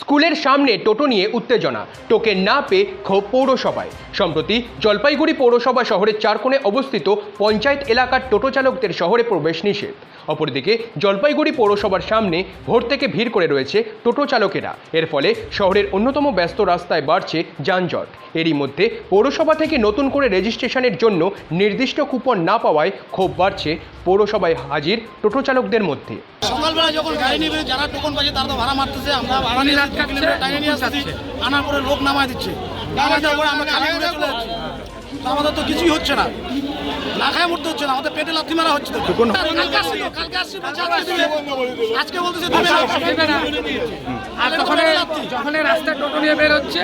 স্কুলের সামনে টোটো নিয়ে উত্তেজনা। টোকেন না পেয়ে ক্ষোভ পৌরসভায়। সম্প্রতি জলপাইগুড়ি পৌরসভা শহরের চারকোণে অবস্থিত পঞ্চায়েত এলাকার টোটো চালকদের শহরে প্রবেশ নিষেধ। অপরদিকে জলপাইগুড়ি পৌরসভার সামনে ভোর থেকে ভিড় করে রয়েছে টোটো চালকেরা। এর ফলে শহরের অন্যতম ব্যস্ত রাস্তায় বাড়ছে যানজট। এরই মধ্যে পৌরসভা থেকে নতুন করে রেজিস্ট্রেশনের জন্য নির্দিষ্ট কুপন না পাওয়ায় ক্ষোভ বাড়ছে পৌরসভায় হাজির টোটো চালকদের মধ্যে। সকালবেলা যখন গাড়ি বেরিয়ে যারা টোকন পাচ্ছে তারা ভাড়া মারতেছে, আমরা ভাড়া নিয়ে কিলোমিটার টাইনে নিয়ে আসছি আনার পরে লোক নামায় দিচ্ছে। নামায় দেওয়ার পরে আমরা খালি করে চলে যাচ্ছি। আমাদের তো কিছুই হচ্ছে না। না খায় মরতে হচ্ছে না আমাদের পেটে লাথি মারা হচ্ছে আজকে বলতেছে। আর যখন রাস্তায় টোটো নিয়ে বের হচ্ছে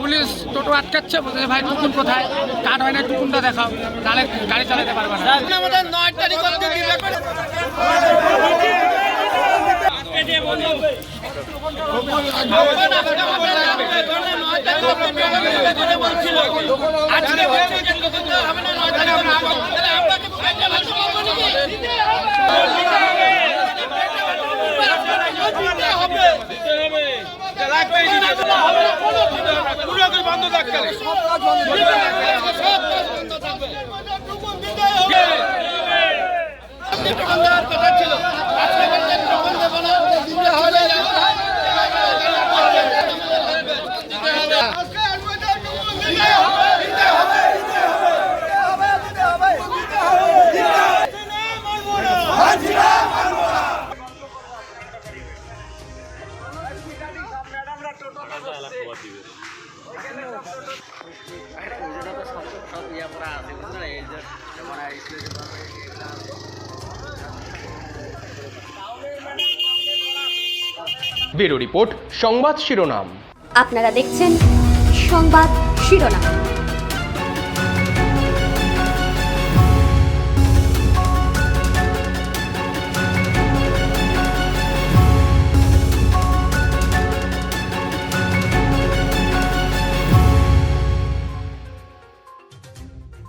পুলিশ টোটো আটকাচ্ছে বলছে ভাই টুকুন কোথায়? কার্ড হয় না টুকুনটা দেখাও। তাহলে গাড়ি চালাতে পারবে না আমাদের নয় তারিখ অবধি দিবে করে। আজকে বলছে যে টোকন দেওয়া হবে। ব্যুরো রিপোর্ট সংবাদ শিরোনাম। আপনারা দেখছেন সংবাদ শিরোনাম।